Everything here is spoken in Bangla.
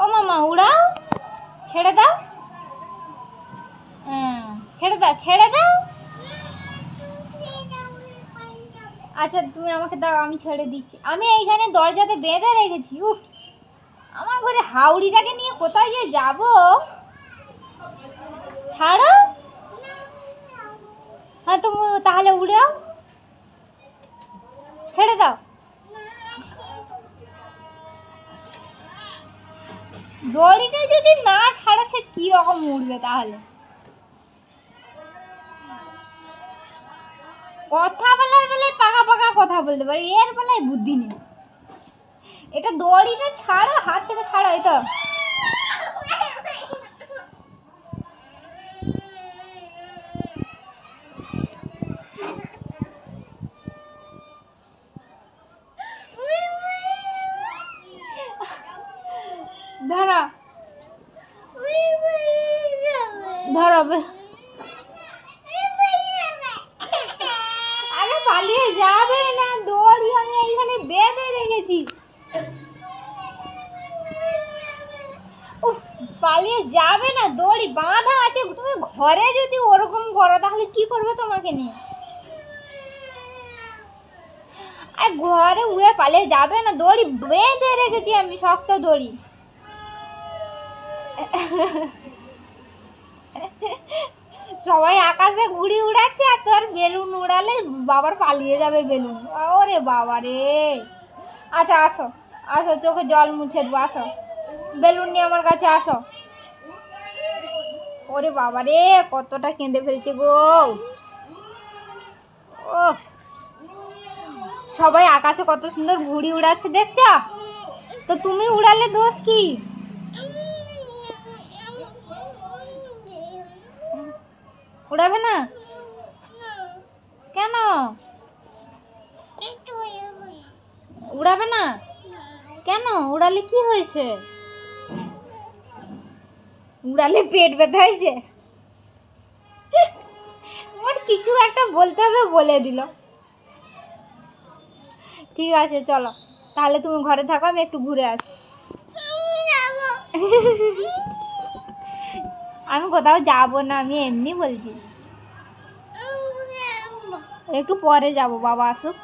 ও মামা উড়াও ছেড়ে দাও। ছেড়ে দাও ছেড়ে দাও। আচ্ছা তুমি আমাকে দাও, আমি ছেড়ে দিচ্ছি। আমি এইখানে দরজাতে বেঁধে রেখেছি, উফ। আমার ঘরে হাউড়িটাকে নিয়ে কোথায় যে যাব? ছাড়ো। হ্যাঁ তুমি তাহলে উড়াও। ছেড়ে দাও। দড়িটা যদি না ছাড়া সে কি রকম উড়বে তাহলে? কথা বলার বেলায় পাকা পাকা কথা বলতে পারে, এর বেলায় বুদ্ধি নেই। এটা দড়িটা ছাড়া, হাত থেকে ছাড়া এই ধরো। ধরো আরে পালিয়ে যাবে না, দড়ি আমি এইখানে বেঁধে রেখেছি। পালিয়ে যাবে না, দড়ি বাঁধা আছে, তুমি ঘরে যদি ওরকম করো, তাহলে কি করবে তোমাকে নিয়ে? আর ঘরে উড়ে পালিয়ে যাবে না, দড়ি বেঁধে রেখেছি আমি, শক্ত দড়ি। সবাই আকাশে ঘুড়ি উড়াচ্ছে আর তোর বেলুন উড়ালে বাবার পালিয়ে যাবে বেলুন। ওরে বাবা রে। আচ্ছা আসো আসো, চোখে জল মুছে দেবো, আসো। বেলুন নিয়ে আমার কাছে আসো। ওরে বাবা রে, কতটা কেঁদে ফেলছে গো। ও সবাই আকাশে কত সুন্দর ঘুড়ি উড়াচ্ছে, দেখছ? তো তুমি উড়ালে দোষ কি? উড়াবে না? কেন? উড়াবে না? কেন? উড়ালে কি হয়েছে? উড়ালে পেট ব্যথা হয়েছে। আমার কিছু একটা বলতে হবে বলে দিল। ঠিক আছে চলো। তাহলে তুমি ঘরে থাকো আমি একটু ঘুরে আসি। আমি কোথাও যাব না আমি এমনি বলছি। একটু পরে যাব বাবা আসুক।